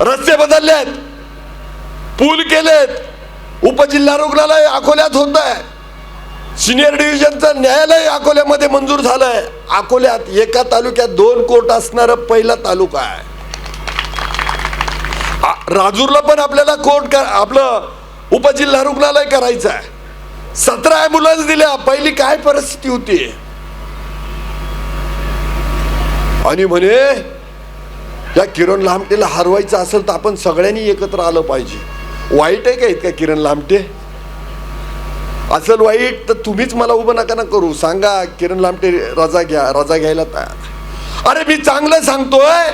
रस्ते बदलले आहेत पूल केलेत. उपजिल्हा रुग्णालय अकोल्यात होत आहे सिनियर डिव्हिजनचं न्यायालय अकोल्यामध्ये मंजूर झालंय. अकोल्यात एका तालुक्यात दोन कोर्ट असणारा पहिला तालुका आहे. राजूरला पण आपल्याला कोर्ट कर आपलं उपजिल्हा रुग्णालय करायचं आहे. सतरा ॲम्ब्युलन्स दिल्या. पहिली काय परिस्थिती होती? आणि म्हणे या किरण लामटेला हरवायचं असेल तर आपण सगळ्यांनी एकत्र आलं पाहिजे. वाईट आहे का इतका किरण लामटे? असेल वाईट तर तुम्हीच मला उभं नका ना करू. सांगा किरण लामटे रजा घ्या रजा घ्यायला तयार अरे मी चांगलं सांगतोय.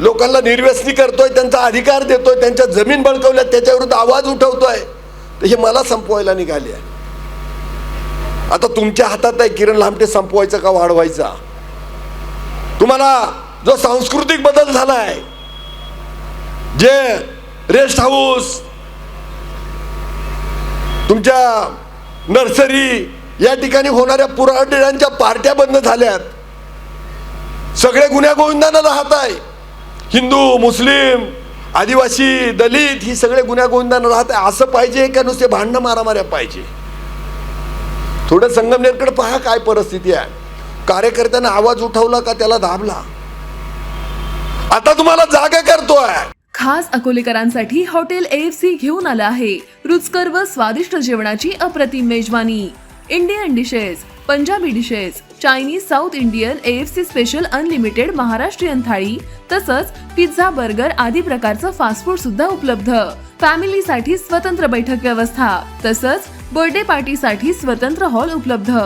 लोकांना निर्व्यसनी करतोय त्यांचा अधिकार देतोय त्यांच्या जमीन बळकवल्या त्याच्याविरुद्ध आवाज उठवतोय. तर हे मला संपवायला निघाले आहे. आता तुमच्या हातात आहे किरण लामटे संपवायचा का वाढवायचा? तुम्हाला जो सांस्कृतिक बदल झालाय जे रेस्ट हाऊस तुमच्या नर्सरी या ठिकाणी होणाऱ्या पुराड्यांच्या पार्ट्या बंद झाल्यात. सगळे गुन्ह्यागोविंदांना राहताय. राहत आहे हिंदू मुस्लिम आदिवासी दलित ही सगळे गुन्ह्यागोविंदांना राहत आहे असं पाहिजे का नुसते भांडणं मारामाऱ्या पाहिजे? थोडं संगमनेरकडे पहा काय परिस्थिती आहे. कार्यकर्त्यांना आवाज उठवला का त्याला दाबला? आता तुम्हाला जागा करतोय. खास अकोलेकरांसाठी हॉटेल एएफसी घेऊन आलं आहे. रुचकर व स्वादिष्ट जेवणाची अप्रतिम मेजवानी. Indian dishes Punjabi dishes Chinese south Indian AFC special unlimited Maharashtrian thali तसंच पिझ्झा बर्गर आदी प्रकारचं फास्ट फूड सुद्धा उपलब्ध. फॅमिलीसाठी स्वतंत्र बैठक व्यवस्था तसंच बर्थडे पार्टीसाठी स्वतंत्र हॉल उपलब्ध.